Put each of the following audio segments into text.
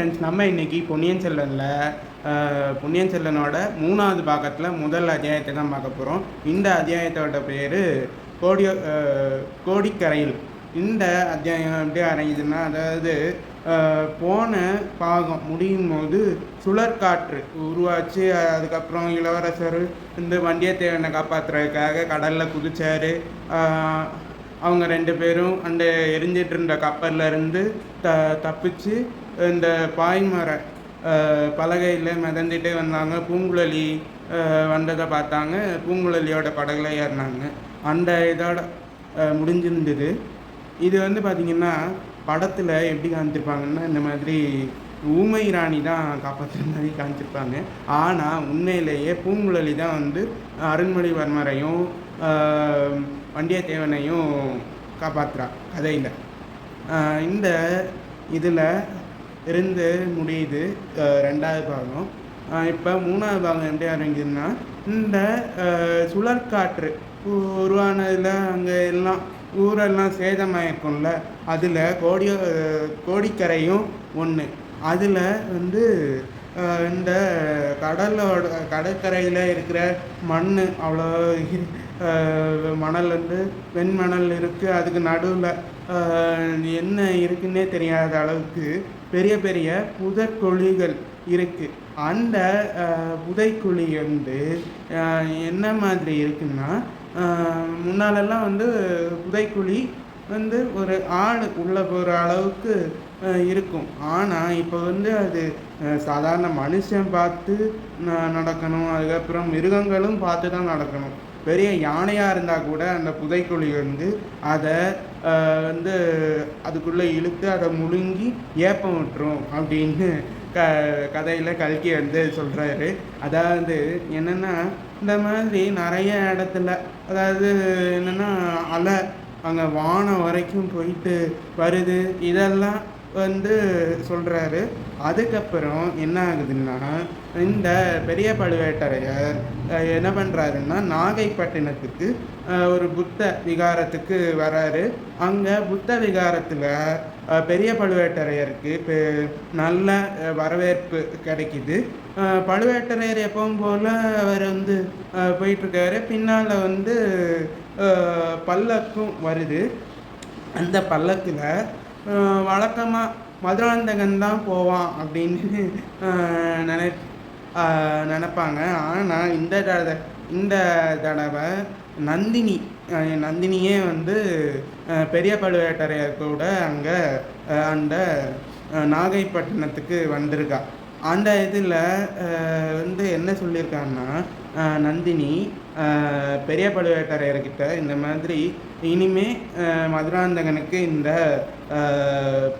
Friends நம்ம இன்றைக்கி பொன்னியின் செல்வனில் பொன்னியின் செல்வனோட மூணாவது பாகத்தில் முதல் அத்தியாயத்தை தான் பார்க்க போகிறோம் இந்த அத்தியாயத்தோட பேர் கோடியோ கோடிக்கரையில். இந்த அத்தியாயம் எப்படி அடையுதுன்னா அதாவது போன பாகம் முடியும் போது சுழற்காற்று உருவாச்சு. அதுக்கப்புறம் இளவரசர் இந்த வண்டியத்தேவனை காப்பாற்றுறதுக்காக கடலில் குதிச்சார். அவங்க ரெண்டு பேரும் அந்த எரிஞ்சிட்டு இருந்த கப்பல்ல இருந்து த தப்பிச்சு இந்த பாய்மர பலகையில் மிதந்துட்டே வந்தாங்க. பூங்குழலி வந்ததை பார்த்தாங்க. பூங்குழலியோட படகுல ஏறினாங்க. அந்த இதோட முடிஞ்சிருந்தது. இது வந்து பார்த்திங்கன்னா படத்தில் எப்படி காமிச்சிருப்பாங்கன்னா இந்த மாதிரி ஊமை ராணி தான் காப்பாற்றுற மாதிரி காமிச்சிருப்பாங்க. ஆனால் உண்மையிலேயே பூங்குழலி தான் வந்து அருண்மொழிவர்மரையும் வண்டியத்தேவனையும் காப்பாற்றுறா கதையில். இந்த இதில் இருந்து முடியுது ரெண்டாவது பாகம். இப்போ மூணாவது பாகம் எப்படி ஆரம்பிக்குதுன்னா இந்த சுழற்காற்று உருவானதில் அங்கே எல்லாம் ஊரெல்லாம் சேதமாயிருக்கும்ல அதில் கோடி கோடிக்கரையும் ஒன்று அதில் வந்து இந்த கடலோட கடற்கரையில் இருக்கிற மண் அவ்வளோ மணல் வந்து வெண்மணல் இருக்குது அதுக்கு நடுவில் என்ன இருக்குன்னே தெரியாத அளவுக்கு பெரிய பெரிய புதைக்குழிகள் இருக்குது அந்த புதைக்குழி வந்து என்ன மாதிரி இருக்குன்னா முன்னாலெல்லாம் வந்து புதைக்குழி வந்து ஒரு ஆள் உள்ளே போகிற அளவுக்கு இருக்கும். ஆனால் இப்போ வந்து அது சாதாரண மனுஷன் பார்த்து ந- நடக்கணும். அதுக்கப்புறம் மிருகங்களும் பார்த்து தான் நடக்கணும். பெரிய யானையாக இருந்தால் கூட அந்த புதைக்குழி வந்து அதை வந்து அதுக்குள்ளே இழுத்து அதை முழுங்கி ஏப்பம் விட்டுரும் அப்படின்னு க கதையில் கல்கி வந்து சொல்கிறாரு அதாவது என்னென்னா இந்த மாதிரி நிறைய இடத்துல அதாவது என்னென்னா அலை அங்கே வானம் வரைக்கும் போயிட்டு வருது. இதெல்லாம் வந்து சொல்கிறாரு அதுக்கப்புறம் என்ன ஆகுதுன்னா இந்த பெரிய பழுவேட்டரையர் என்ன பண்ணுறாருன்னா நாகைப்பட்டினத்துக்கு ஒரு புத்த விகாரத்துக்கு வராரு. அங்கே புத்த விகாரத்தில் பெரிய பழுவேட்டரையருக்கு பெ- நல்ல வரவேற்பு கிடைக்குது. பழுவேட்டரையர் எப்பவும் போல் அவர் வந்து போயிட்டுருக்காரு. பின்னால் வந்து பல்லக்கும் வருது. அந்த பல்லக்கில் வழக்கமாக மதுராந்தகன் தான் போவான் அப்படின்னு நினை நினப்பாங்க நினைப்பாங்க. ஆனால் இந்த தடவை இந்த தடவை நந்தினி நந்தினியே வந்து பெரிய பழுவேட்டரையர் கூட அங்கே அந்த நாகைப்பட்டினத்துக்கு வந்திருக்கா. அந்த இதில் வந்து என்ன சொல்லியிருக்காங்கன்னா நந்தினி பெரிய பழுவேட்டரையர்கிட்ட இந்த மாதிரி இனிமே மதுராந்தகனுக்கு இந்த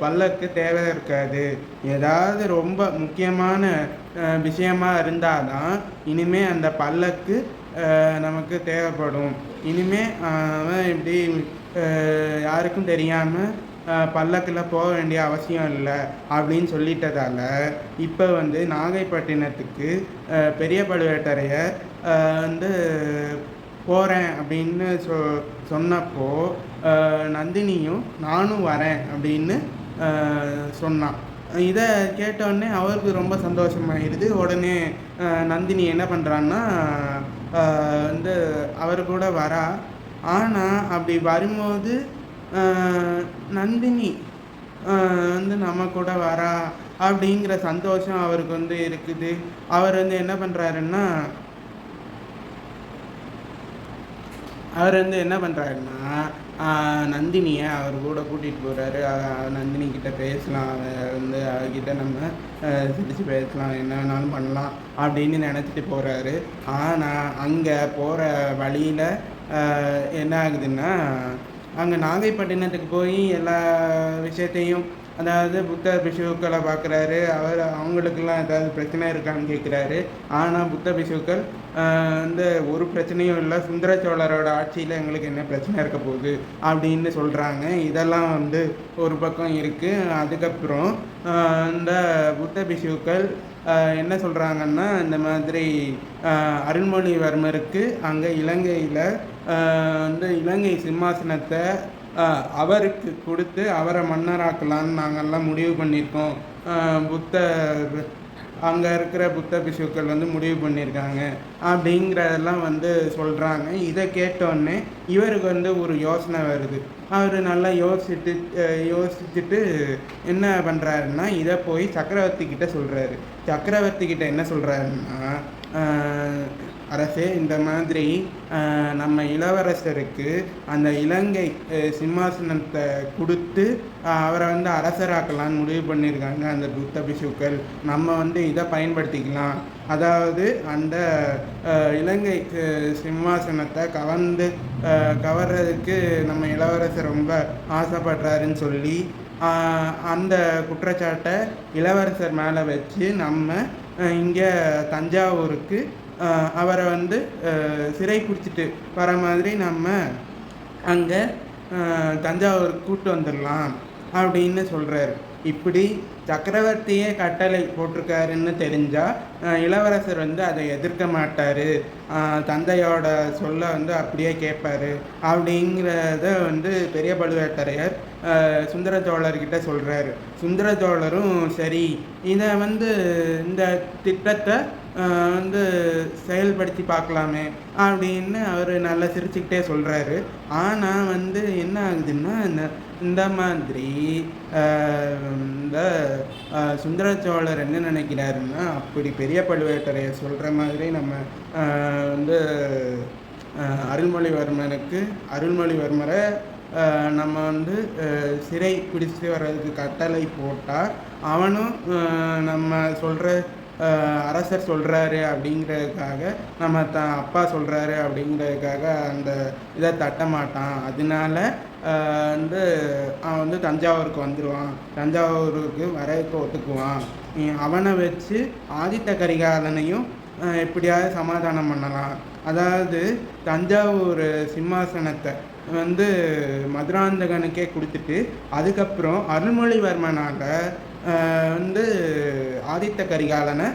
பல்லக்கு தேவை இருக்காது. ஏதாவது ரொம்ப முக்கியமான விஷயமாக விஷயமா இருந்தால் தான் இனிமே அந்த பல்லக்கு நமக்கு தேவைப்படும். இனிமே அவன் இப்படி யாருக்கும் தெரியாமல் பல்லக்கில் போக வேண்டிய அவசியம் இல்லை அப்படின்னு சொல்லிட்டதால இப்போ வந்து நாகைப்பட்டினத்துக்கு பெரிய பழுவேட்டரையர் வந்து போகிறேன் அப்படின்னு சொ சொன்னப்போ நந்தினியும் நானும் வரேன் அப்படின்னு சொன்னான். இதை கேட்டோடனே அவருக்கு ரொம்ப சந்தோஷமாயிடுது உடனே நந்தினி என்ன பண்ணுறான்னா வந்து அவர் கூட வரா. ஆனால் அப்படி வரும்போது நந்தினி வந்து நம்ம கூட வரா அப்படிங்கிற சந்தோஷம் அவருக்கு வந்து இருக்குது. அவர் வந்து என்ன பண்ணுறாருன்னா அவர் வந்து என்ன பண்ணுறாருன்னா நந்தினியை அவர் கூட கூட்டிகிட்டு போகிறாரு நந்தினி கிட்ட பேசலாம். வந்து அவர்கிட்ட நம்ம சிரித்து பேசலாம். என்ன வேணாலும் பண்ணலாம் அப்படின்னு நினச்சிட்டு போகிறாரு ஆனால் அங்கே போகிற வழியில் என்ன ஆகுதுன்னா அங்கே நாகைப்பட்டினத்துக்கு போய் எல்லா விஷயத்தையும் அதாவது புத்த பிஷுக்களை பார்க்குறாரு. அவர் அவங்களுக்கெல்லாம் ஏதாவது பிரச்சனை இருக்கான்னு கேட்குறாரு. ஆனால் புத்த பிஷுக்கள் வந்து ஒரு பிரச்சனையும் இல்லை. சுந்தர சோழரோட ஆட்சியில் எங்களுக்கு என்ன பிரச்சனை இருக்க போகுது அப்படின்னு சொல்கிறாங்க இதெல்லாம் வந்து ஒரு பக்கம் இருக்குது அதுக்கப்புறம் இந்த புத்த பிஷுக்கள் என்ன சொல்கிறாங்கன்னா இந்த மாதிரி அருள்மொழிவர்மருக்கு அங்கே இலங்கையில் வந்து இலங்கை சிம்மாசனத்தை அவருக்கு கொடுத்து அவரை மன்னராக்கலான்னு நாங்கள்லாம் முடிவு பண்ணியிருக்கோம். புத்த அங்கே இருக்கிற புத்த பிஷுக்கள் வந்து முடிவு பண்ணியிருக்காங்க அப்படிங்கிறதெல்லாம் வந்து சொல்கிறாங்க இதை கேட்டோடனே இவருக்கு வந்து ஒரு யோசனை வருது. அவர் நல்லா யோசிச்சுட்டு யோசிச்சுட்டு என்ன பண்ணுறாருன்னா இதை போய் சக்கரவர்த்தி கிட்ட சொல்கிறாரு சக்கரவர்த்தி கிட்ட என்ன சொல்கிறாருன்னா அரசே இந்த மாதிரி நம்ம இளவரசருக்கு அந்த இலங்கை சிம்மாசனத்தை கொடுத்து அவரை வந்து அரசராக்கலாம்னு முடிவு பண்ணியிருக்காங்க அந்த புத்த பிஷுக்கள் நம்ம வந்து இதை பயன்படுத்திக்கலாம். அதாவது அந்த இலங்கை சிம்மாசனத்தை கவர்ந்து கவர்றதுக்கு நம்ம இளவரசர் ரொம்ப ஆசைப்படுறாருன்னு சொல்லி அந்த குற்றச்சாட்டை இளவரசர் மேலே வச்சு நம்ம இங்கே தஞ்சாவூருக்கு அவரை வந்து சிறை பிடிச்சிட்டு வர மாதிரி நம்ம அங்கே தஞ்சாவூர் கூட்டு வந்துடலாம் அப்படின்னு சொல்கிறாரு இப்படி சக்கரவர்த்தியே கட்டளை போட்டிருக்காருன்னு தெரிஞ்சால் இளவரசர் வந்து அதை எதிர்க்க மாட்டார். தந்தையோட சொல்ல வந்து அப்படியே கேட்பாரு அப்படிங்கிறத வந்து பெரிய பழுவேட்டரையர் சுந்தர சோழர்கிட்ட சொல்கிறாரு சுந்தர சோழரும் சரி இதை வந்து இந்த திட்டத்தை வந்து செயல்படுத்தி பார்க்கலாமே அப்படின்னு அவர் நல்லா சிரிச்சுக்கிட்டே சொல்கிறாரு ஆனால் வந்து என்ன ஆகுதுன்னா இந்த இந்த மாதிரி இந்த சுந்தர சோழர் என்ன நினைக்கிறாருன்னா அப்படி பெரிய பழுவேட்டரையை சொல்கிற மாதிரி நம்ம வந்து அருள்மொழிவர்மனுக்கு அருள்மொழிவர்மரை நம்ம வந்து சிறை பிடிச்சிட்டு வர்றதுக்கு கட்டளை போட்டால் அவனும் நம்ம சொல்கிற அரசர் சொல்கிறாரு அப்படிங்கிறதுக்காக நம்ம த அப்பா சொல்கிறாரு அப்படிங்கிறதுக்காக அந்த இதை தட்ட மாட்டான். அதனால வந்து அவன் வந்து தஞ்சாவூருக்கு வந்துடுவான் தஞ்சாவூருக்கு வரதுக்கு ஒத்துக்குவான். அவனை வச்சு ஆதித்த கரிகாலனையும் எப்படியாவது சமாதானம் பண்ணலாம். அதாவது தஞ்சாவூர் சிம்மாசனத்தை வந்து மதுராந்தகனுக்கே கொடுத்துட்டு அதுக்கப்புறம் அருள்மொழிவர்மனால் வந்து ஆதித்த கரிகாலனை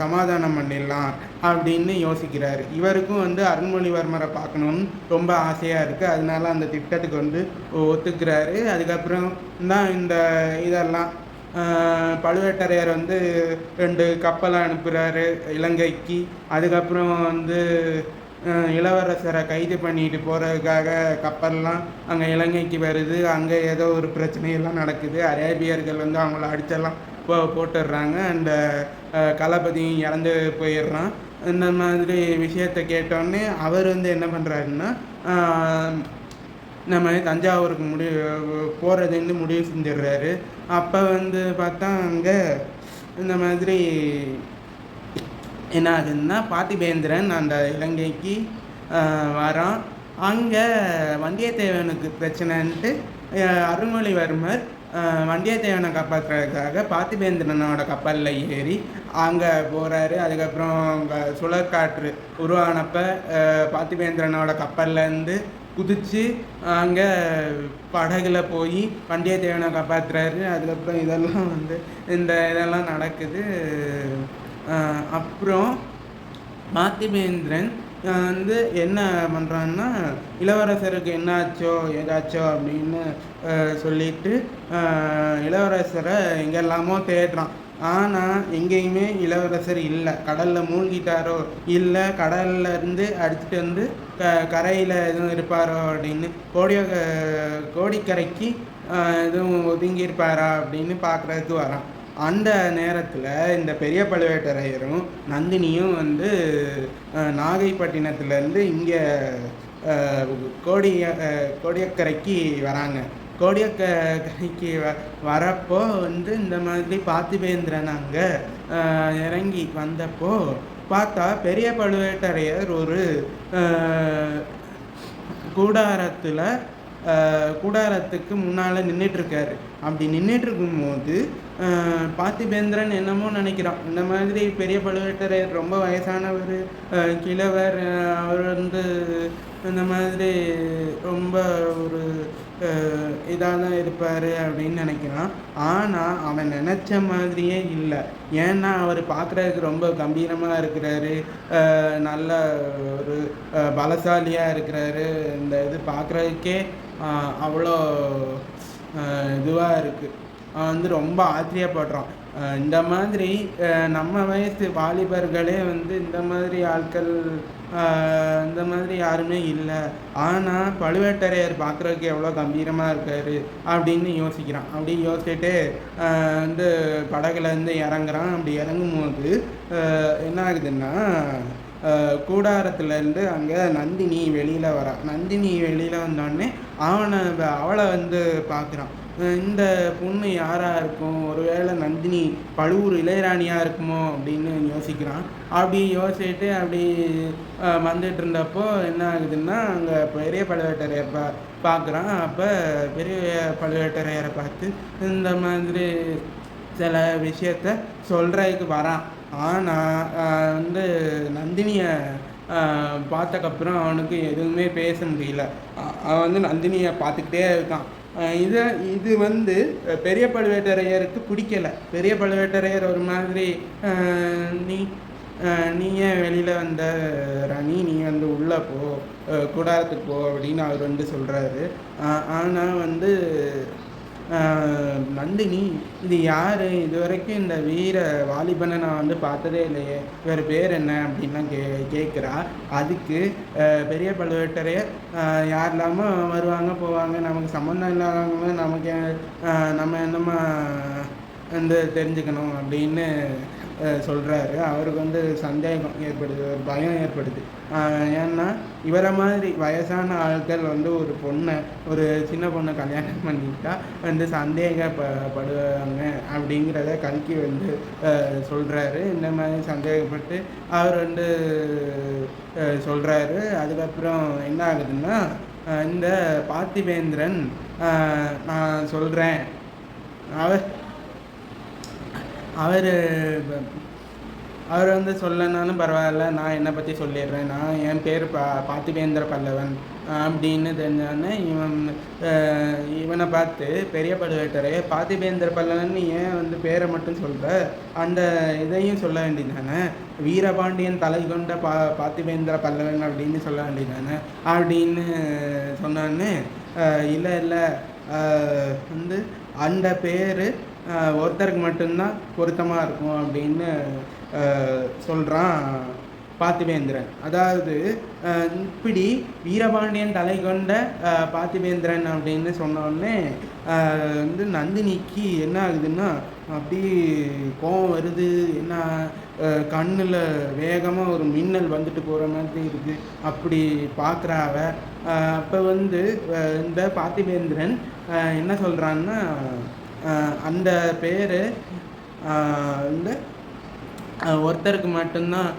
சமாதானம் பண்ணிடலாம் அப்படின்னு யோசிக்கிறார். இவருக்கும் வந்து அருண்மொழிவர்மரை பார்க்கணுன்னு ரொம்ப ஆசையாக இருக்குது அதனால அந்த திட்டத்துக்கு வந்து ஒத்துக்கிறாரு. அதுக்கப்புறம் தான் இந்த இதெல்லாம் பழுவேட்டரையர் வந்து ரெண்டு கப்பலை அனுப்புகிறாரு இலங்கைக்கு. அதுக்கப்புறம் வந்து இளவரசரை கைது பண்ணிட்டு போகிறதுக்காக கப்பல்லாம் அங்கே இலங்கைக்கு வருது. அங்கே ஏதோ ஒரு பிரச்சனையெல்லாம் நடக்குது. அரேபியர்கள் வந்து அவங்கள அடிச்செல்லாம் போ போட்டுடுறாங்க. அந்த களபதியும் இறந்து போயிடுறான். இந்த மாதிரி விஷயத்த கேட்டோடனே அவர் வந்து என்ன பண்ணுறாருன்னா நம்ம தஞ்சாவூருக்கு முடிவு போகிறதுன்னு முடிவு செஞ்சிடுறாரு. அப்போ வந்து பார்த்தா அங்கே இந்த மாதிரி என்ன ஆகுதுன்னா பார்த்திபேந்திரன் அந்த இலங்கைக்கு வரான். அங்கே வந்தியத்தேவனுக்கு பிரச்சனைன்ட்டு அருள்மொழிவர்மர் வந்தியத்தேவனை காப்பாற்றுறதுக்காக பார்த்திபேந்திரனோட கப்பலில் ஏறி அங்கே போகிறாரு அதுக்கப்புறம் அங்கே சுழற்காற்று உருவானப்போ பார்த்திபேந்திரனோட கப்பல்லேருந்து குதித்து அங்கே படகுல போய் வந்தியத்தேவனை காப்பாற்றுறாரு அதுக்கப்புறம் இதெல்லாம் வந்து இந்த இதெல்லாம் நடக்குது. அப்புறம் பார்த்திபேந்திரன் வந்து என்ன பண்ணுறான்னா இளவரசருக்கு என்னாச்சோ ஏதாச்சோ அப்படின்னு சொல்லிட்டு இளவரசரை எங்கெல்லாமோ தேடுறான். ஆனால் எங்கேயுமே இளவரசர் இல்லை. கடலில் மூழ்கிட்டாரோ இல்லை கடல்ல இருந்து அடிச்சுட்டு வந்து க கரையில் எதுவும் இருப்பாரோ அப்படின்னு கோடிய கோடிக்கரைக்கு எதுவும் ஒதுங்கியிருப்பாரா அப்படின்னு பார்க்குறதுக்கு வரான். அந்த நேரத்தில் இந்த பெரிய பழுவேட்டரையரும் நந்தினியும் வந்து நாகைப்பட்டினத்துலேருந்து இங்கே கோடிய கோடியக்கரைக்கு வராங்க. கோடியக்கரைக்கு வ வரப்போ வந்து இந்த மாதிரி பார்த்திபேந்திரன் அங்கே இறங்கி வந்தப்போ பார்த்தா பெரிய பழுவேட்டரையர் ஒரு கூடாரத்தில் கூடாரத்துக்கு முன்னால் நின்றுட்டுருக்காரு அப்படி நின்றுட்டு இருக்கும்போது பார்த்திபேந்திரன் என்னமோ நினைக்கிறான். இந்த மாதிரி பெரிய பழுவேட்டரையர் ரொம்ப வயசானவர் கிழவர் அவர் வந்து இந்த மாதிரி ரொம்ப ஒரு இதாக தான் இருப்பார் அப்படின்னு நினைக்கிறான். ஆனால் அவன் நினச்ச மாதிரியே இல்லை. ஏன்னா அவர் பார்க்குறதுக்கு ரொம்ப கம்பீரமாக இருக்கிறாரு. நல்ல ஒரு பலசாலியாக இருக்கிறாரு. இந்த இது பார்க்குறதுக்கே அவ்வளோ இதுவாக இருக்குது வந்து ரொம்ப ஆச்சரியப்படுறோம் இந்த மாதிரி நம்ம வயசு வாலிபர்களே வந்து இந்த மாதிரி ஆட்கள் இந்த மாதிரி யாருமே இல்லை. ஆனால் பழுவேட்டரையர் பார்க்குறதுக்கு எவ்வளோ கம்பீரமாக இருக்காரு அப்படின்னு யோசிக்கிறான். அப்படி யோசிச்சுட்டு வந்து படகுலேருந்து இறங்குறான். அப்படி இறங்கும்போது போது என்ன ஆகுதுன்னா கூடாரத்துலேருந்து அங்கே நந்தினி வெளியில் வரா. நந்தினி வெளியில் வந்தோடனே அவனை அவளை வந்து பார்க்குறான் இந்த பொண்ணு யாராக இருக்கும்? ஒருவேளை நந்தினி பழுவூர் இளையராணியாக இருக்குமோ? அப்படின்னு யோசிக்கிறான். அப்படி யோசிச்சுட்டு அப்படி வந்துட்டு இருந்தப்போ என்ன ஆகுதுன்னா அங்கே பெரிய பழுவேட்டரையர் பா பார்க்குறான் அப்போ பெரிய பழுவேட்டரையரை பார்த்து இந்த மாதிரி சில விஷயத்த சொல்கிறதுக்கு வரான். ஆனால் வந்து நந்தினியை பார்த்தக்கப்புறம் அவனுக்கு எதுவுமே பேச முடியல. அவன் வந்து நந்தினியை பார்த்துக்கிட்டே இருக்கான். இதை இது இது வந்து பெரிய பழுவேட்டரையருக்கு பிடிக்கலை. பெரிய பழுவேட்டரையர் ஒரு மாதிரி நீ நீ ஏன் வெளியில் வந்த ரணி நீ வந்து உள்ளே போ கூடாரத்துக்கு போ அப்படின்னு அவர் வந்து சொல்கிறாரு ஆனால் வந்து நந்தினி இது யார்? இது வரைக்கும் இந்த வீர வாலிபனை நான் வந்து பார்த்ததே இல்லையே. இவர் பேர் என்ன அப்படின்லாம் கே கேட்குறா அதுக்கு பெரிய பழுவேட்டரையர் யார் இல்லாமல் வருவாங்க போவாங்க நமக்கு சம்மந்தம் இல்லாதவங்க நமக்கு நம்ம என்னமா வந்து தெரிஞ்சுக்கணும் அப்படின்னு சொல்கிறாரு அவருக்கு வந்து சந்தேகம் ஏற்படுது ஒரு பயம் ஏற்படுது. ஏன்னா இவரை மாதிரி வயசான ஆட்கள் வந்து ஒரு பொண்ணை ஒரு சின்ன பொண்ணை கல்யாணம் பண்ணிட்டா வந்து சந்தேகப்படுவாங்க அப்படிங்கிறத கல்கி வந்து சொல்கிறாரு இந்த மாதிரி சந்தேகப்பட்டு அவர் வந்து சொல்கிறாரு அதுக்கப்புறம் என்ன ஆகுதுன்னா இந்த பார்த்திவேந்திரன் நான் சொல்கிறேன் அவர் அவர் அவர் வந்து சொல்லனாலும் பரவாயில்ல நான் என்னை பற்றி சொல்லிடுறேன். நான் என் பேர் பா பார்த்திபேந்திர பல்லவன் அப்படின்னு தெரிஞ்சோடனே இவன் இவனை பார்த்து பெரிய பழுவேட்டரே பார்த்திபேந்திர பல்லவன் ஏன் வந்து பேரை மட்டும் சொல்கிற அந்த இதையும் சொல்ல வேண்டியதானே வீரபாண்டியன் தலை கொண்ட பா பார்த்திபேந்திர பல்லவன் அப்படின்னு சொல்ல வேண்டியதானே அப்படின்னு சொன்னான்னு இல்லை இல்லை. வந்து அந்த பேர் ஒருத்தருக்கு மட்டும்தான் பொருத்தமாக இருக்கும் அப்படின்னு சொல்கிறான் பார்த்திவேந்திரன் அதாவது இப்படி வீரபாண்டியன் தலை கொண்ட பார்த்திவேந்திரன் அப்படின்னு சொன்னோடனே வந்து நந்தினிக்கு என்ன ஆகுதுன்னா அப்படி கோபம் வருது. என்ன கண்ணில் வேகமாக ஒரு மின்னல் வந்துட்டு போகிற மாதிரி இருக்குது அப்படி பார்க்குறா அவ. அப்போ வந்து இந்த பார்த்திவேந்திரன் என்ன சொல்கிறான்னா அந்த பேர் வந்து ஒருத்தருக்கு மட்டும்தான்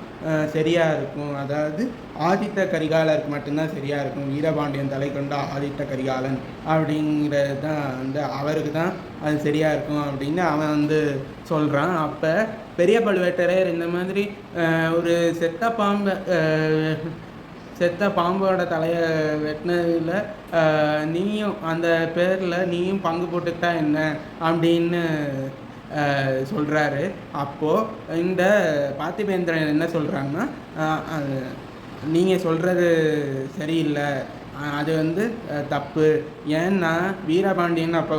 சரியாக இருக்கும். அதாவது ஆதித்த கரிகாலருக்கு மட்டும்தான் சரியாக இருக்கும். வீரபாண்டியன் தலை கொண்ட ஆதித்த கரிகாலன் அப்படிங்கிறது தான் வந்து அவருக்கு தான் அது சரியாக இருக்கும் அப்படின்னு அவன் வந்து சொல்கிறான் அப்போ பெரிய பழுவேட்டரையர் இந்த மாதிரி ஒரு செத்த பாம்பை செத்த பாம்போட தலையை வெட்டினதில் நீயும் அந்த பேரில் நீயும் பங்கு போட்டுக்கிட்டா என்ன அப்படின்னு சொல்கிறாரு அப்போது இந்த பார்த்திபேந்திரன் என்ன சொல்கிறாங்கன்னா நீங்கள் சொல்கிறது சரியில்லை. அது வந்து தப்பு. ஏன்னா வீரபாண்டியன் அப்போ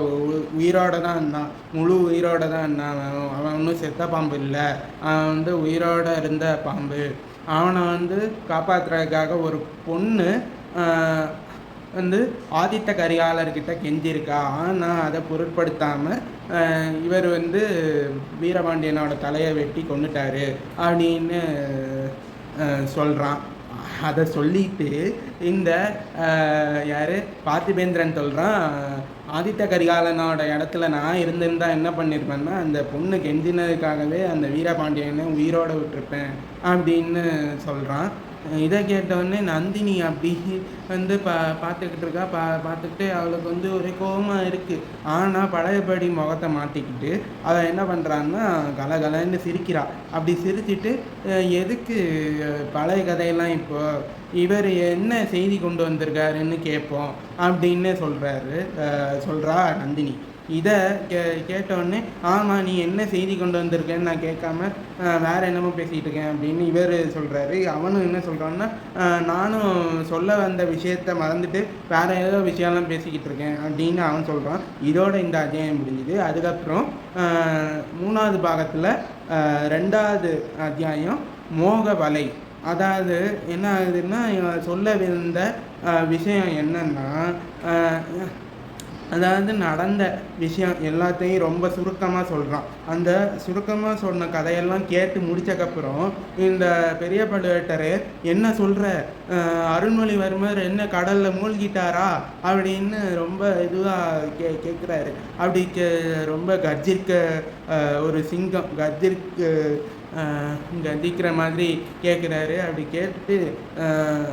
உயிரோட தான் இருந்தான். முழு உயிரோட தான் இருந்தான். அவன் அவன் ஒன்றும் செத்த பாம்பு இல்லை. அவன் வந்து உயிரோட இருந்த பாம்பு. அவனை வந்து காப்பாற்றுறதுக்காக ஒரு பொண்ணு வந்து ஆதித்த கரிகாலர்கிட்ட கெஞ்சிருக்கா ஆனால் அதை பொருட்படுத்தாமல் இவர் வந்து வீரபாண்டியனோட தலையை வெட்டி கொண்டுட்டாரு அப்படின்னு சொல்கிறான் அதை சொல்லிட்டு இந்த யார்? பார்த்திபேந்திரன் சொல்கிறான் ஆதித்த கரிகாலனோட இடத்துல நான் இருந்திருந்தா என்ன பண்ணியிருப்பேன்னா அந்த பொண்ணு கெஞ்சினதுக்காகவே அந்த வீரபாண்டியனை உயிரோட விட்டுருப்பேன் அப்படின்னு சொல்கிறான் இதை கேட்டவுடனே நந்தினி அப்படி வந்து பா பார்த்துக்கிட்டு இருக்கா. பா பார்த்துக்கிட்டு அவளுக்கு வந்து ஒரே கோபமாக இருக்குது ஆனால் பழையபடி முகத்தை மாட்டிக்கிட்டு அவள் என்ன பண்ணுறான்னா கலகலன்னு சிரிக்கிறாள் அப்படி சிரிச்சிட்டு எதுக்கு பழைய கதையெல்லாம் இப்போ இவர் என்ன செய்தி கொண்டு வந்திருக்காருன்னு கேட்போம் அப்படின்னு சொல்கிறாரு சொல்கிறா நந்தினி. இதை கே கேட்டவுடனே ஆமாம் நீ என்ன செய்தி கொண்டு வந்திருக்கேன்னு நான் கேட்காம வேறு வேற என்னமோ பேசிகிட்டு இருக்கேன் அப்படின்னு இவர் சொல்கிறாரு அவனும் என்ன சொல்கிறான்னா நானும் சொல்ல வந்த விஷயத்த மறந்துட்டு வேறு ஏதோ விஷயம்லாம் பேசிக்கிட்டு இருக்கேன் அப்படின்னு அவன் சொல்கிறான் இதோட இந்த அத்தியாயம் முடிஞ்சுது. அதுக்கப்புறம் மூணாவது பாகத்தில் ரெண்டாவது அத்தியாயம் மோக வலை. அதாவது என்ன ஆகுதுன்னா சொல்ல விருந்த விஷயம் என்னன்னா அதாவது நடந்த விஷயம் எல்லாத்தையும் ரொம்ப சுருக்கமாக சொல்கிறான் அந்த சுருக்கமாக சொன்ன கதையெல்லாம் கேட்டு முடிச்சக்கப்புறம் இந்த பெரிய பழுவேட்டரையர் என்ன சொல்கிற அருண்மொழிவர்மர் என்ன கடலில் மூழ்கிட்டாரா? அப்படின்னு ரொம்ப இதுவாக கே கேட்குறாரு அப்படி கே ரொம்ப கர்ஜிக்க ஒரு சிங்கம் கர்ஜிற்கு கதிக்கிற மாதிரி கேட்குறாரு அப்படி கேட்டுட்டு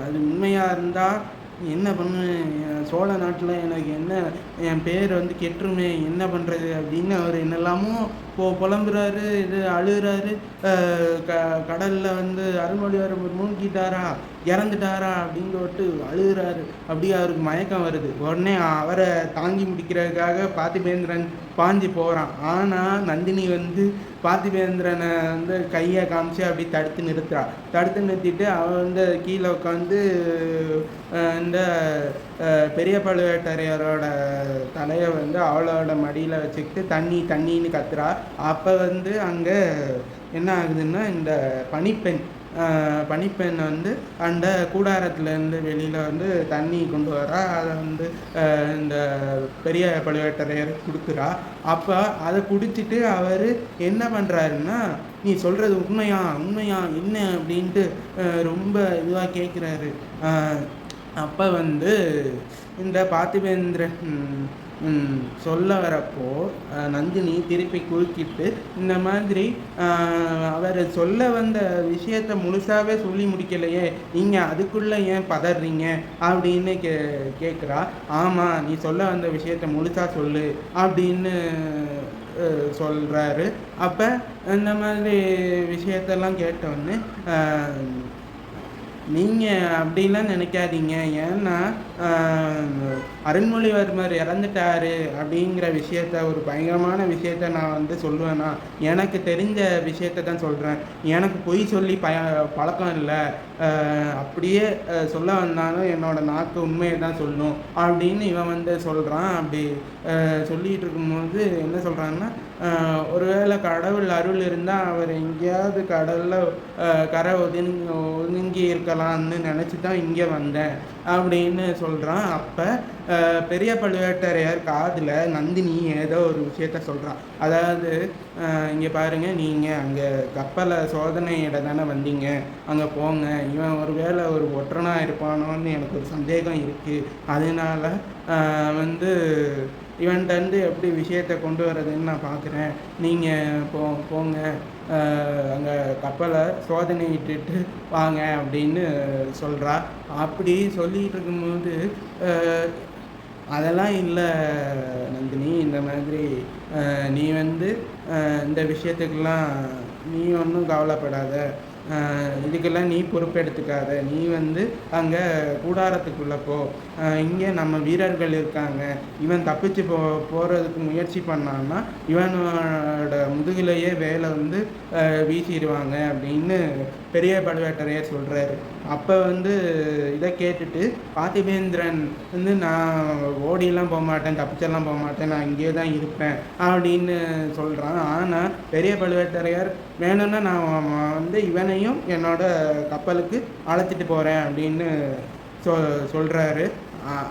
அது உண்மையாக இருந்தால் என்ன பண்ணுவேன் சோழ நாட்டில் எனக்கு என்ன? என் பேர் வந்து கெட்டுருமே என்ன பண்ணுறது அப்படின்னு அவர் என்னெல்லாமோ போ புலம்புறாரு இது அழுகுறாரு. க கடலில் வந்து அருள்மொழிவர்மர் மூழ்கிட்டாரா? இறந்துட்டாரா அப்படின்னு சொல்லிட்டு அழுகுறாரு. அப்படியே அவருக்கு மயக்கம் வருது. உடனே அவரை தாங்கி முடிக்கிறதுக்காக பார்த்திபேந்திரன் பாஞ்சு போகிறான் ஆனால் நந்தினி வந்து பார்த்திபேந்திரனை வந்து கையை காமிச்சு அப்படி தடுத்து நிறுத்துறான் தடுத்து நிறுத்திட்டு அவன் வந்து கீழே உட்காந்து இந்த பெரிய பழுவேட்டரையரோட தலையை வந்து அவளோட மடியில் வச்சுக்கிட்டு தண்ணி தண்ணின்னு கத்துறா. அப்போ வந்து அங்கே என்ன ஆகுதுன்னா இந்த பனிப்பெண் பனிப்பெண் வந்து அந்த கூடாரத்துலேருந்து வெளியில் வந்து தண்ணி கொண்டு வரா. அதை வந்து இந்த பெரிய பழுவேட்டரையர் கொடுக்குறா. அப்போ அதை குடிச்சிட்டு அவர் என்ன பண்ணுறாருன்னா நீ சொல்கிறது உண்மையா? உண்மையா? என்ன? அப்படின்ட்டு ரொம்ப இதுவாக கேட்குறாரு அப்போ வந்து இந்த பார்த்திபேந்திரன் சொல்ல வரப்போ நந்தினி திருப்பி குறுக்கிட்டு இந்த மாதிரி அவர் சொல்ல வந்த விஷயத்த முழுசாவே சொல்லி முடிக்கலையே நீங்கள் அதுக்குள்ளே ஏன் பதறீங்க? அப்படின்னு கே கேட்குறா ஆமாம் நீ சொல்ல வந்த விஷயத்த முழுசாக சொல்லு அப்படின்னு சொல்கிறாரு அப்போ இந்த மாதிரி விஷயத்தெல்லாம் கேட்டவொடனே நீங்கள் அப்படிலாம் நினைக்காதீங்க. ஏன்னா அருண்மொழிவர்மர் இறந்துட்டாரு அப்படிங்கிற விஷயத்த ஒரு பயங்கரமான விஷயத்த நான் வந்து சொல்லுவேன்னா எனக்கு தெரிஞ்ச விஷயத்த தான் சொல்கிறேன் எனக்கு பொய் சொல்லி பய பழக்கம் இல்லை. அப்படியே சொல்ல வந்தாலும் என்னோட நாக்கு உண்மையை தான் சொல்லும். அப்படின்னு இவன் வந்து சொல்கிறான் அப்படி சொல்லிகிட்டு இருக்கும்போது என்ன சொல்கிறான்னா ஒருவேளை கடவுள் அருள் இருந்தால் அவர் எங்கேயாவது கடலில் கரை ஒதுங்கி ஒதுங்கி இருக்கலாம்னு நினச்சி தான் இங்கே வந்தேன். அப்படின்னு சொல்கிறான் அப்போ பெரிய பழுவேட்டரையர் காதில் நந்தினி ஏதோ ஒரு விஷயத்த சொல்கிறான் அதாவது இங்கே பாருங்கள் நீங்கள் அங்கே கப்பலை சோதனையிட தானே வந்தீங்க. அங்கே போங்க. இவன் ஒரு வேளை ஒரு ஒற்றனாக இருப்பானோன்னு எனக்கு ஒரு சந்தேகம் இருக்குது அதனால வந்து இவன்கிட்டருந்து எப்படி விஷயத்தை கொண்டு வர்றதுன்னு நான் பார்க்குறேன் நீங்கள் போ போங்க. அங்கே கப்பலை சோதனையிட்டுட்டு வாங்க அப்படின்னு சொல்கிறா அப்படி சொல்லிகிட்டு இருக்கும்போது அதெல்லாம் இல்லை நந்தினி இந்த மாதிரி நீ வந்து இந்த விஷயத்துக்கெல்லாம் நீ ஒன்றும் கவலைப்படாத. இதுக்கெல்லாம் நீ பொறுப்பெடுத்துக்காத. நீ வந்து அங்கே கூடாரத்துக்குள்ளே போ. இங்கே நம்ம வீரர்கள் இருக்காங்க. இவன் தப்பிச்சு போ போகிறதுக்கு முயற்சி பண்ணான்னா இவனோட முதுகிலேயே வேலை வந்து வீசிடுவாங்க அப்படின்னு பெரிய பழுவேட்டரையர் சொல்கிறாரு அப்போ வந்து இதை கேட்டுட்டு பார்த்திபேந்திரன் வந்து நான் ஓடியெல்லாம் போக மாட்டேன் தப்பிச்செல்லாம் போக மாட்டேன் நான் இங்கேயே தான் இருப்பேன் அப்படின்னு சொல்கிறான் ஆனால் பெரிய பழுவேட்டரையர் வேணும்னா நான் வந்து இவனையும் என்னோட கப்பலுக்கு அழைச்சிட்டு போகிறேன் அப்படின்னு சொ சொல்கிறாரு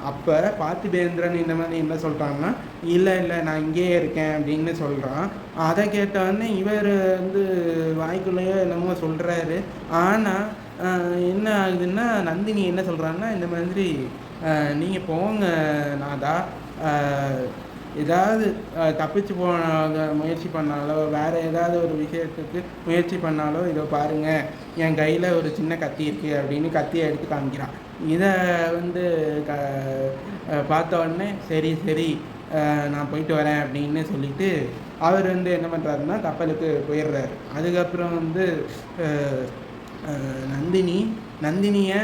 அப்போ பார்த்திபேந்திரன் இந்த மாதிரி என்ன சொல்கிறாங்கன்னா இல்லை இல்லை நான் இங்கேயே இருக்கேன் அப்படின்னு சொல்கிறான் அதை கேட்டவொடனே இவர் வந்து வாய்க்குள்ளேயோ என்னமோ சொல்கிறாரு ஆனால் என்ன ஆகுதுன்னா நந்தினி என்ன சொல்கிறாங்கன்னா இந்த மாதிரி நீங்கள் போங்க நாதா. ஏதாவது தப்பிச்சு போன முயற்சி பண்ணாலோ வேறு ஏதாவது ஒரு விஷயத்துக்கு முயற்சி பண்ணாலோ இதோ பாருங்கள் என் கையில் ஒரு சின்ன கத்தி இருக்குது அப்படின்னு கத்தியை எடுத்து காமிக்கிறான். இதை வந்து க பார்த்த உடனே சரி சரி நான் போயிட்டு வரேன் அப்படின்னு சொல்லிட்டு அவர் வந்து என்ன பண்ணுறாருன்னா கப்பலுக்கு போயிடுறாரு. அதுக்கப்புறம் வந்து நந்தினி நந்தினியை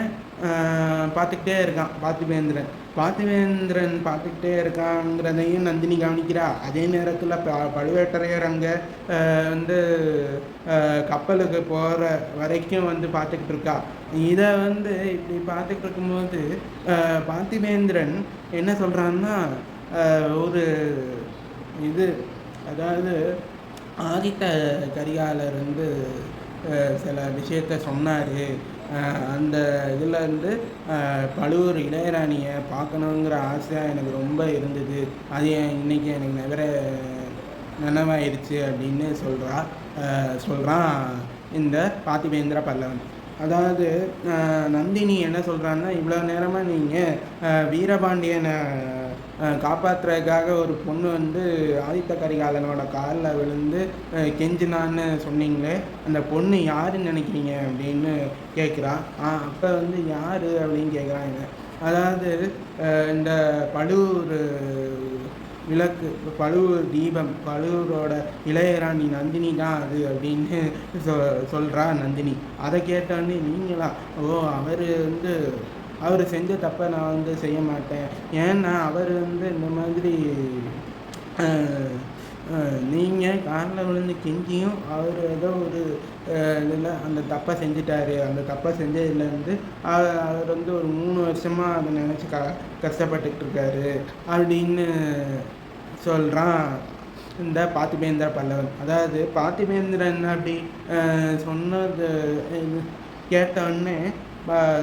பார்த்துக்கிட்டே இருக்கான். பார்த்திபேந்திரன் பார்த்திவேந்திரன் பார்த்துக்கிட்டே இருக்காங்கிறதையும் நந்தினி கவனிக்கிறா. அதே நேரத்தில் ப பழுவேட்டரையர் அங்கே வந்து கப்பலுக்கு போகிற வரைக்கும் வந்து பார்த்துக்கிட்டு இருக்கா. இதை வந்து இப்படி பார்த்துக்கிட்டு இருக்கும்போது பார்த்திவேந்திரன் என்ன சொல்கிறான்னா ஒரு இது அதாவது ஆதித்த கரிகாலர் வந்து சில விஷயத்த சொன்னார். அந்த இதில் இருந்து பழுவூர் இளையராணியை பார்க்கணுங்கிற ஆசை எனக்கு ரொம்ப இருந்தது. அது இன்றைக்கி எனக்கு நிறைய நினைவாயிருச்சு அப்படின்னு சொல்கிறா சொல்கிறான் இந்த பார்த்திபேந்திர பல்லவன். அதாவது நந்தினி என்ன சொல்கிறான்னா இவ்வளோ நேரமாக நீங்கள் வீரபாண்டியனை காப்பாற்றுறதுக்காக ஒரு பொண்ணு வந்து ஆதித்த கரிகாலனோட காலில் விழுந்து கெஞ்சினான்னு சொன்னீங்களே அந்த பொண்ணு யாருன்னு நினைக்கிறீங்க அப்படின்னு கேட்குறா. அப்போ வந்து யார் அப்படின்னு கேட்குறாங்க அதாவது இந்த பழுவூர் விளக்கு பழுவூர் தீபம் பழுவூரோட இளையராணி நந்தினி தான் அது அப்படின்னு சொ சொல்கிறா நந்தினி. அதை கேட்டோன்னே நீங்களா? ஓ அவர் வந்து அவர் செஞ்ச தப்பை நான் வந்து செய்ய மாட்டேன். ஏன்னா அவர் வந்து இந்த மாதிரி நீங்கள் காரில் விழுந்து கெஞ்சியும் அவர் ஏதோ ஒரு இதில் அந்த தப்பை செஞ்சிட்டாரு. அந்த தப்பை செஞ்சதுலேருந்து அவர் அவர் வந்து ஒரு மூணு வருஷமாக அதை நினச்சி க கஷ்டப்பட்டுக்கிட்டு இருக்காரு. அப்படின்னு சொல்கிறான் இந்த பார்த்திபேந்திர பல்லவன். அதாவது பார்த்திபேந்திரன் அப்படி சொன்னது இது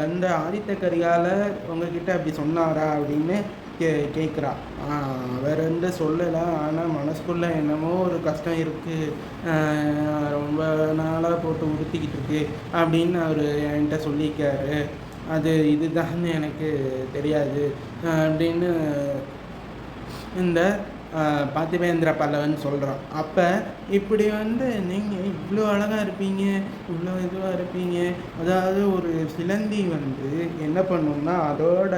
இந்த ஆதித்த கரிகால உங்ககிட்ட அப்படி சொன்னாரா அப்படின்னு கே கேட்குறா அவர் வந்து சொல்லலை. ஆனால் மனசுக்குள்ளே என்னமோ ஒரு கஷ்டம் இருக்குது ரொம்ப நாளாக போட்டு உறுத்திக்கிட்டு இருக்கு அப்படின்னு அவர் என்கிட்ட சொல்லியிருக்காரு. அது இதுதான்னு எனக்கு தெரியாது. அப்படின்னு இந்த பார்த்திபேந்திர பல்லவன் சொல்கிறான் அப்போ இப்படி வந்து நீங்கள் இவ்வளோ அழகாக இருப்பீங்க இவ்வளோ இதுவாக இருப்பீங்க. அதாவது ஒரு சிலந்தி வந்து என்ன பண்ணும்னா அதோட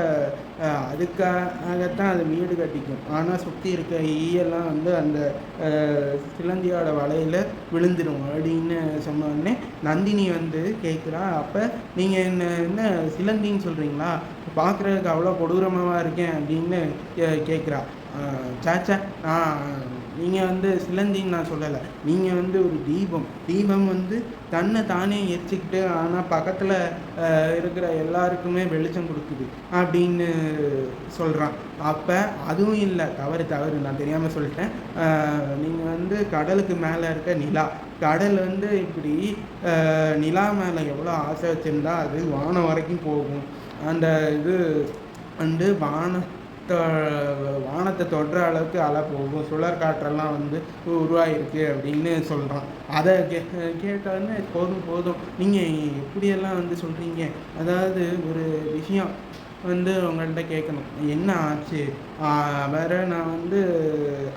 அதுக்காகத்தான் அது வீடு கட்டிக்கும். ஆனால் சுற்றி இருக்க ஈயெல்லாம் வந்து அந்த சிலந்தியோட வலையில் விழுந்துடும் அப்படின்னு சொன்ன உடனே நந்தினி வந்து கேட்குறா அப்போ நீங்கள் என்ன என்ன சிலந்தின்னு சொல்கிறீங்களா பார்க்குறதுக்கு அவ்வளோ கொடூரமாக இருக்கேன் அப்படின்னு கே- கேட்குறா சாச்சா நான் நீங்கள் வந்து சிலந்தின்னு நான் சொல்லலை. நீங்கள் வந்து ஒரு தீபம். தீபம் வந்து தன்னை தானே எரிச்சிக்கிட்டு ஆனால் பக்கத்தில் இருக்கிற எல்லாருக்குமே வெளிச்சம் கொடுக்குது அப்படின்னு சொல்கிறான் அப்போ அதுவும் இல்லை. தவறு தவறு. நான் தெரியாமல் சொல்லிட்டேன். நீங்கள் வந்து கடலுக்கு மேலே இருக்க நிலா. கடல் வந்து இப்படி நிலா மேலே எவ்வளோ ஆசை வச்சுருந்தா அது வானம் வரைக்கும் போகும். அந்த இது வந்து வானத்தை வானத்தை தொடுற அளவுக்கு அலை போகும். சுழற் காற்றெல்லாம் வந்து உருவாயிருக்கு அப்படின்னு சொல்கிறான் அதை கே கேட்டோடனே போதும் போதும். நீங்கள் எப்படியெல்லாம் வந்து சொல்கிறீங்க அதாவது ஒரு விஷயம் வந்து உங்கள்கிட்ட கேட்கணும். என்ன ஆச்சு? வேறு நான் வந்து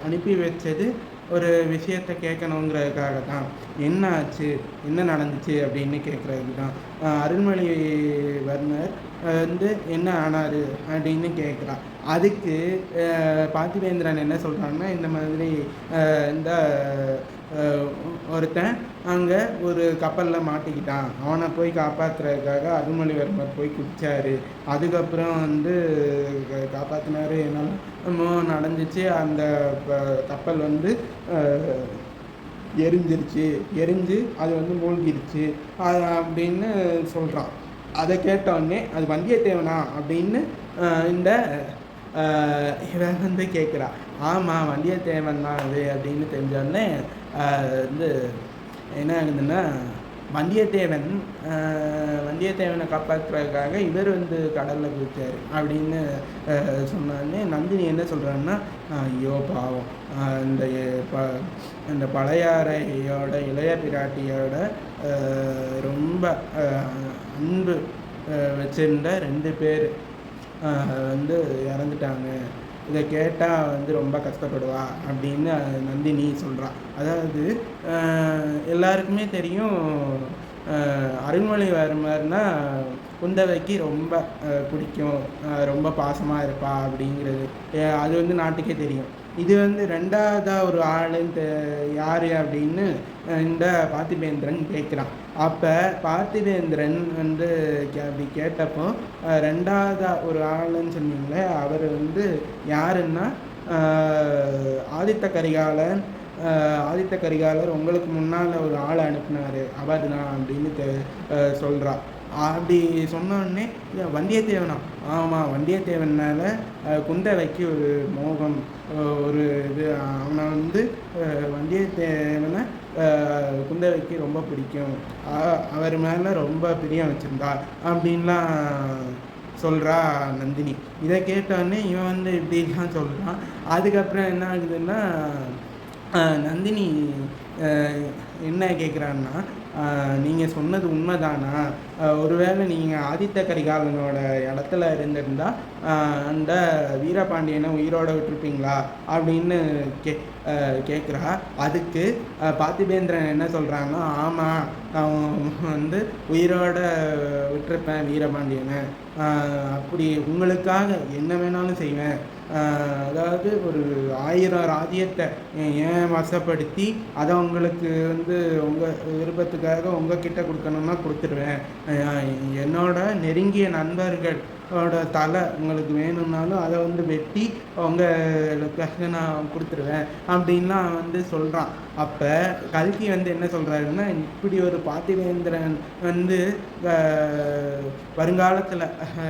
அனுப்பி வச்சது ஒரு விஷயத்தை கேட்கணுங்கிறதுக்காக தான் என்ன ஆச்சு? என்ன நடந்துச்சு? அப்படின்னு கேட்குறதுக்கு தான். அருள்மொழிவர்மர் வந்து என்ன ஆனார்? அப்படின்னு கேட்குறான் அதுக்கு பார்த்திவேந்திரன் என்ன சொல்கிறாங்கன்னா இந்த மாதிரி இந்த ஒருத்தன் அங்கே ஒரு கப்பலில் மாட்டிக்கிட்டான். அவனை போய் காப்பாற்றுறதுக்காக அருள்மொழிவர்மர் போய் குடிச்சாரு அதுக்கப்புறம் வந்து காப்பாற்றினாரு காப்பாத்தினாரு. என்னமோ நடந்துச்சு. அந்த ப- கப்பல் வந்து எரிஞ்சிருச்சு. எரிஞ்சு அது வந்து மூழ்கிருச்சு. அது அப்படின்னு சொல்கிறான் அதை கேட்டவுடனே அது வந்தியத்தேவனா? அப்படின்னு இந்த இவன் வந்து கேட்குறா ஆமாம் வந்தியத்தேவன் தான் அது அப்படின்னு தெரிஞ்சோடனே வந்து என்ன ஆகுதுன்னா வந்தியத்தேவன் வந்தியத்தேவனை காப்பாற்றுறதுக்காக இவர் வந்து கடலில் குதித்தார் அப்படின்னு அஹ், சொன்னோடனே நந்தினி என்ன சொல்கிறான்னா ஐயோ பாவம். இந்த ப இந்த பழையாறையோட இளைய பிராட்டியோட ரொம்ப அன்பு வச்சிருந்த ரெண்டு பேர் வந்து இறந்துட்டாங்க. இதை கேட்டால் வந்து ரொம்ப கஷ்டப்படுவா அப்படின்னு நந்தினி சொல்கிறான் அதாவது எல்லாருக்குமே தெரியும் அருள்மொழிவர்மர்னா குந்தவைக்கு ரொம்ப பிடிக்கும் ரொம்ப பாசமாக இருப்பா அப்படிங்கிறது. அது வந்து நாட்டுக்கே தெரியும். இது வந்து ரெண்டாவதாக ஒரு ஆளுன்ட்டு யார் அப்படின்னு இந்த பார்த்திபேந்திரன் கேட்குறான். அப்போ பார்த்திபேந்திரன் வந்து கே- அப்படி கேட்டப்போ ரெண்டாவதாக ஒரு ஆளுன்னு சொன்னீங்களே அவர் வந்து யாருன்னா ஆதித்த கரிகாலன் ஆதித்த கரிகாலர் உங்களுக்கு முன்னால் ஒரு ஆளை அனுப்புனார். அவர் தான் அப்படின்னு தெ- அஹ், அப்படி சொன்னோடனே வந்தியத்தேவனா ஆமாம் வந்தியத்தேவனால் குந்தவைக்கு ஒரு மோகம் ஒரு இது அவனை வந்து வந்தியத்தேவனை குந்தவைக்கு ரொம்ப பிடிக்கும். அவர் மேலே ரொம்ப பிரியம் வச்சுருந்தா அப்படின்லாம் சொல்கிறா நந்தினி. இதை கேட்டோடனே இவன் வந்து இப்படிலாம் சொல்கிறான் அதுக்கப்புறம் என்ன ஆகுதுன்னா நந்தினி என்ன கேட்குறான்னா நீங்கள் சொன்னது உண்மைதானா? ஒருவேளை நீங்கள் ஆதித்த கரிகாலனோட இடத்துல இருந்திருந்தால் அந்த வீரபாண்டியனை உயிரோட விட்டுருப்பீங்களா? அப்படின்னு கே கேட்குறா அதுக்கு பார்த்திபேந்திரன் என்ன சொல்கிறாங்கன்னா ஆமாம் நான் வந்து உயிரோட விட்டுருப்பேன் வீரபாண்டியனை. அப்படி உங்களுக்காக என்ன வேணாலும் செய்வேன். அதாவது ஒரு ஆயிரம் ராஜ்யத்தை ஏன் வசப்படுத்தி அதை உங்களுக்கு வந்து உங்கள் விருப்பத்துக்காக உங்ககிட்ட கொடுக்கணும்னா கொடுத்துருவேன். என்னோட நெருங்கிய நண்பர்கள் அவரோட தலை உங்களுக்கு வேணும்னாலும் அதை வந்து வெட்டி உங்களுக்காக நான் கொடுத்துருவேன் அப்படின்லாம் வந்து சொல்கிறான் அப்போ கல்கி வந்து என்ன சொல்கிறாருன்னா இப்படி ஒரு பாத்திவேந்திரன் வந்து வருங்காலத்தில்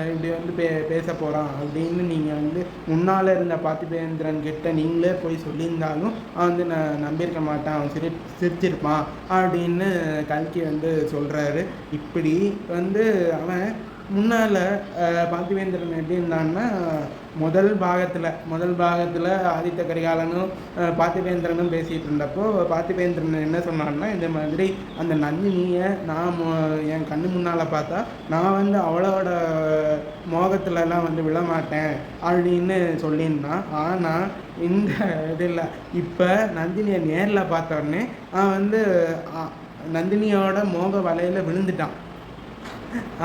இப்படி வந்து பே பேச போகிறான் அப்படின்னு நீங்கள் வந்து முன்னால் இருந்த பாத்திபேந்திரன் கிட்ட நீங்களே போய் சொல்லியிருந்தாலும் அவன் வந்து நான் நம்பியிருக்க மாட்டான் அவன் சிரி சிரிச்சிருப்பான் அப்படின்னு கல்கி வந்து சொல்கிறாரு இப்படி வந்து அவன் முன்னால் பார்த்திவேந்திரன் எப்படி இருந்தான்னா முதல் பாகத்தில் முதல் பாகத்தில் ஆதித்த கரிகாலனும் பார்த்திவேந்திரனும் பார்த்திபேந்திரனும் பேசிகிட்டு இருந்தப்போ பார்த்திபேந்திரன் என்ன சொன்னான்னா இந்த மாதிரி அந்த நந்தினியை நான் மு- என் கண்ணு முன்னால் பார்த்தா நான் வந்து அவளோட மோகத்துலலாம் வந்து விழமாட்டேன் அப்படின்னு சொல்லியிருந்தான். ஆனால் இந்த இதில் இப்போ நந்தினியை நேரில் பார்த்த உடனே அவன் வந்து நந்தினியோட மோக வலையில் விழுந்துட்டான்.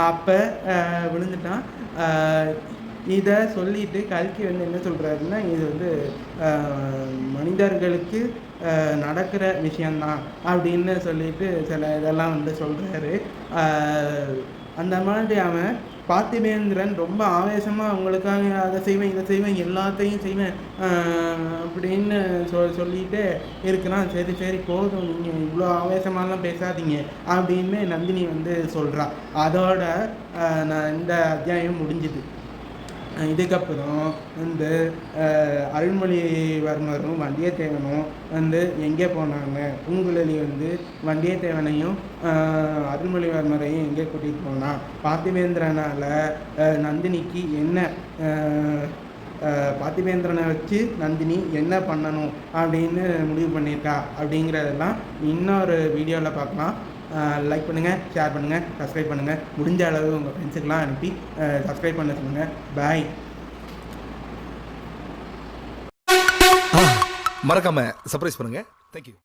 அப்போ விழுந்துட்டான். இதை சொல்லிட்டு கல்கி வந்து என்ன சொல்கிறாருன்னா இது வந்து மனிதர்களுக்கு நடக்கிற விஷயந்தான் அப்படின்னு சொல்லிட்டு சில இதெல்லாம் வந்து சொல்கிறாரு அந்த மாதிரி அவன் பார்த்திபேந்திரன் ரொம்ப ஆவேசமாக அவங்களுக்காக அதை செய்வேன் இதை செய்வேன் எல்லாத்தையும் செய்வேன் அப்படின்னு சொ சொல்லிட்டு இருக்கிறான். சரி சரி போதும் நீங்கள் இவ்வளோ ஆவேசமாலாம் பேசாதீங்க அப்படின்னு நந்தினி வந்து சொல்கிறா அதோட நான் இந்த அத்தியாயம் முடிஞ்சுது. இதுக்கப்புறம் வந்து அருள்மொழிவர்மரும் வந்தியத்தேவனும் வந்து எங்கே போனாங்க? பூங்குழலி வந்து வந்தியத்தேவனையும் அருள்மொழிவர்மரையும் எங்கே கூட்டிகிட்டு போனான் பார்த்திவேந்திரனால் நந்தினிக்கு என்ன பார்த்திவேந்திரனை பார்த்திபேந்திரனை வச்சு நந்தினி என்ன பண்ணணும் அப்படின்னு முடிவு பண்ணியிருக்கா அப்படிங்கிறதெல்லாம் இன்னொரு வீடியோவில் பார்க்கலாம். லைக் பண்ணுங்கள் ஷேர் பண்ணுங்கள் சப்ஸ்கிரைப் பண்ணுங்கள் முடிஞ்ச அளவு உங்கள் ஃப்ரெண்ட்ஸுக்கெலாம் அனுப்பி சப்ஸ்கிரைப் பண்ண சொல்லுங்கள் பாய் மறக்காமல் சர்ப்ரைஸ் பண்ணுங்கள் தேங்க்யூ